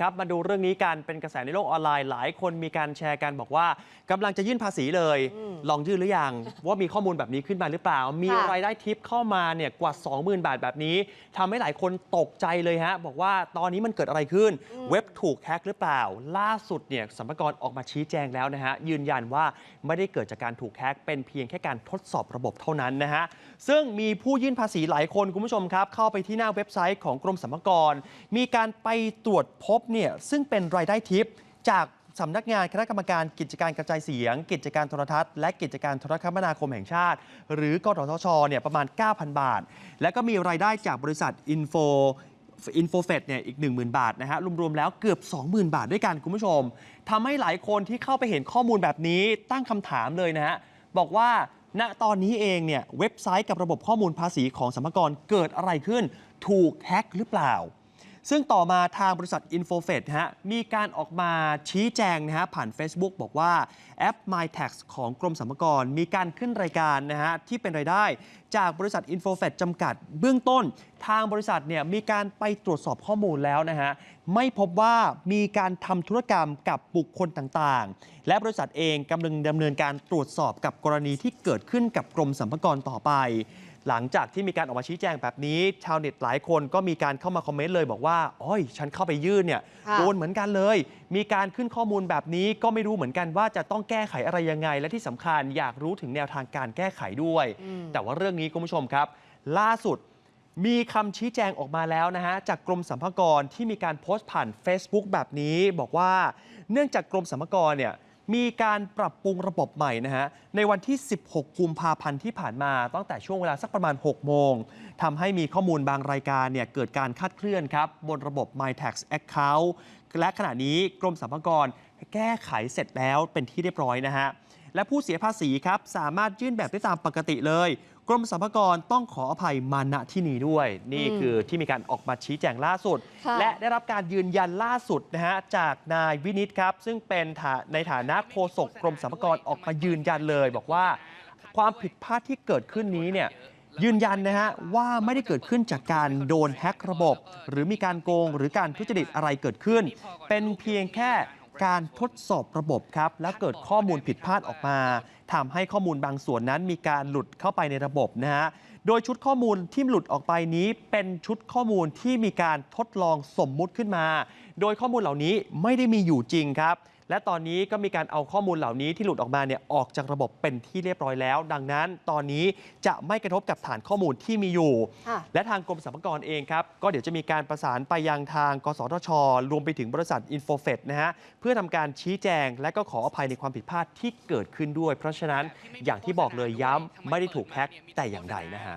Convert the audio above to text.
ครับ มาดูเรื่องนี้กันเป็นกระแสในโลกออนไลน์ หลายคนมีการแชร์กันบอกว่ากำลังจะยื่นภาษีเลยอืมลองยื่นหรือยัง ว่ามีข้อมูลแบบนี้ขึ้นมาหรือเปล่า มีค่ะรายได้ทิปเข้ามาเนี่ยกว่า 20,000 บาทแบบนี้ทำให้หลายคนตกใจเลยฮะ บอกว่าตอนนี้มันเกิดอะไรขึ้น เว็บถูกแฮ็กหรือเปล่า ล่าสุดเนี่ยสัมภากรออกมาชี้แจงแล้วนะฮะยืนยันว่าไม่ได้เกิดจากการถูกแฮ็กเป็นเพียงแค่การทดสอบระบบเท่านั้นนะฮะซึ่งมีผู้ยื่นภาษีหลายคนคุณผู้ชมครับเข้าไปที่หน้าเว็บไซต์ของกรมสรรพากรมีการไปตรวจพบเนี่ยซึ่งเป็นรายได้ทิปจากสำนักงานคณะกรรมการกิจการกระจายเสียง กิจการโทรทัศน์ และกิจการโทรคมนาคมแห่งชาติ หรือกทชเนี่ยประมาณ 9,000 บาท และก็มีรายได้จากบริษัทอินโฟอินโฟเฟเนี่ยอีก 10,000 บาทนะฮะรวม ๆ แล้วเกือบ 20,000 บาทด้วยกันคุณผู้ชมทำให้หลายคนที่เข้าไปเห็นข้อมูลแบบนี้ตั้งคำถามเลยนะฮะบอกว่าณตอนนี้เองเนี่ยเว็บไซต์กับระบบข้อมูลภาษีของสรรกรเกิดอะไรขึ้น ถูกแฮ็กหรือเปล่า ซึ่งต่อมาทางบริษัท i n f o f e t ฮะมีการออกมาชี้แจงนะฮะผ่าน Facebook บอกว่าแอป MyTax ของกรมสรรพากรมีการขึ้นรายการนะฮะที่เป็นรายได้ จากบริษัท i n f o f e t จำกัดเบื้องต้น ทางบริษัทเนี่ยมีการไปตรวจสอบข้อมูลแล้วนะฮะไม่พบว่ามีการทำธุรกรรมกับบุคคลต่างๆ และบริษัทเองกำลังดำเนินการตรวจสอบกับกรณีที่เกิดขึ้นกับกรมสรรพากรต่อไป หลังจากที่มีการออกมาชี้แจงแบบนี้ ชาวเน็ตหลายคนก็มีการเข้ามาคอมเมนต์เลยบอกว่าอ้อยฉันเข้าไปยื่นเนี่ยค่ะโดนเหมือนกันเลย มีการขึ้นข้อมูลแบบนี้ก็ไม่รู้เหมือนกันว่าจะต้องแก้ไขอะไรยังไง และที่สำคัญอยากรู้ถึงแนวทางการแก้ไขด้วยอืมแต่ว่าเรื่องนี้คุณผู้ชมครับ ล่าสุดมีคำชี้แจงออกมาแล้วนะฮะ จากกรมสรรพากรที่มีการโพสต์ผ่าน Facebook แบบนี้ บอกว่าเนื่องจากกรมสรรพากรเนี่ย มีการปรับปรุงระบบใหม่นะฮะ ในวันที่ 16 กุมภาพันธ์ที่ผ่านมาตั้งแต่ช่วงเวลาสักประมาณ 6 โมงทำให้มีข้อมูลบางรายการเนี่ยเกิดการคาดเคลื่อนครับ บนระบบ MyTax Account และขณะนี้กรมสรรพากรแก้ไขเสร็จแล้วเป็นที่เรียบร้อยนะฮะ และผู้เสียภาษีครับสามารถยื่นแบบได้ตามปกติเลย กรมสรรพากรต้องขออภัยมาณที่นี้ด้วย นี่อืมคือที่มีการออกมาชี้แจงล่าสุดค่ะและได้รับการยืนยันล่าสุดนะฮะจากนายวินิตครับ ซึ่งเป็นฐาในฐานะโฆษกกรมสรรพากรออกมายืนยันเลย บอกว่าความผิดพลาดที่เกิดขึ้นนี้เนี่ยยืนยันนะฮะว่าไม่ได้เกิดขึ้นจากการโดนแฮ็กระบบ หรือมีการโกงหรือการทุจริตอะไรเกิดขึ้น เป็นเพียงแค่ การทดสอบระบบครับ แล้วเกิดข้อมูลผิดพลาดออกมาทำให้ข้อมูลบางส่วนนั้นมีการหลุดเข้าไปในระบบนะฮะ โดยชุดข้อมูลที่หลุดออกไปนี้เป็นชุดข้อมูลที่มีการทดลองสมมุติขึ้นมา โดยข้อมูลเหล่านี้ไม่ได้มีอยู่จริงครับ และตอนนี้ก็มีการเอาข้อมูลเหล่านี้ที่หลุดออกมาเนี่ยออกจากระบบเป็นที่เรียบร้อยแล้ว ดังนั้นตอนนี้จะไม่กระทบกับฐานข้อมูลที่มีอยู่ ค่ะ และทางกรมสรรพากรเองครับ ก็เดี๋ยวจะมีการประสานไปยังทาง กสทช รวมไปถึงบริษัทอินโฟเฟตนะฮะ เพื่อทำการชี้แจงและก็ขออภัยในความผิดพลาดที่เกิดขึ้นด้วยเพราะฉะนั้นอย่างที่บอกเลยย้ำไม่ได้ถูกแพ็กแต่อย่างใดนะฮะ